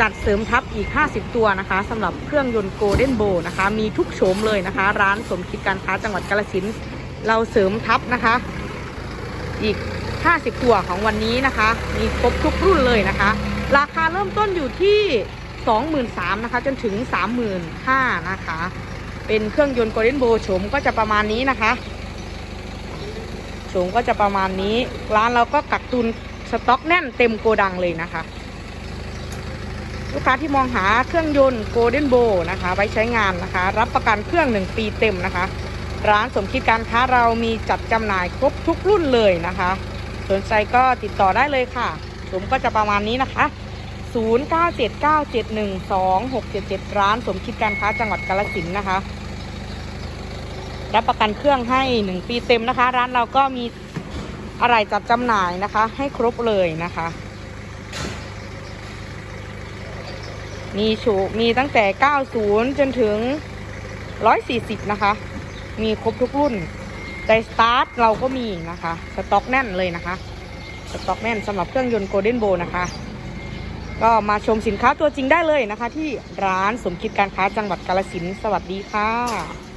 จัดเสริมทัพอีก 50 ตัวนะคะสำหรับเครื่องยนต์โกลเด้นโบนะคะ มีทุกโฉมเลยนะคะ ร้านสมคิดการค้าจังหวัดกาฬสินเราเสริมทัพนะคะ อีก 50 ตัวของวันนี้นะคะ มีครบทุกรุ่นเลยนะคะ ราคาเริ่มต้นอยู่ที่ 23,000นะคะ จนถึง 35,000นะคะ เป็นเครื่องยนต์โกลเด้นโบโฉมก็จะประมาณนี้นะคะโฉมก็จะประมาณนี้ ร้านเราก็กักตุนสต็อกแน่นเต็มโกดังเลยนะคะ ลูกค้าที่มองหาเครื่องยนต์โกลเด้นโบนะคะไว้ใช้งานนะคะ รับประกันเครื่อง 1 ปีเต็มนะคะ ร้านสมคิดการค้าเรามีจัดจำหน่ายครบทุกรุ่นเลยนะคะสนใจก็ติดต่อได้เลยค่ะสมก็จะประมาณนี้นะคะ 0979712677 ร้านสมคิดการค้าจังหวัดกาฬสินนะคะ รับประกันเครื่องให้ 1 ปีเต็มนะคะ ร้านเราก็มีอะไรจัดจำหน่ายนะคะ ให้ครบเลยนะคะ มีชูมีตั้งแต่ 90 จนถึง 140 นะคะ มีครบทุกรุ่นแต่สตาร์ทเราก็มีนะคะ สต็อกแน่นเลยนะคะ สต็อกแน่นสำหรับเครื่องยนต์โกลเด้นโบนะคะ ก็มาชมสินค้าตัวจริงได้เลยนะคะ ที่ร้านสมคิดการค้าจังหวัดกาลสินสวัสดีค่ะ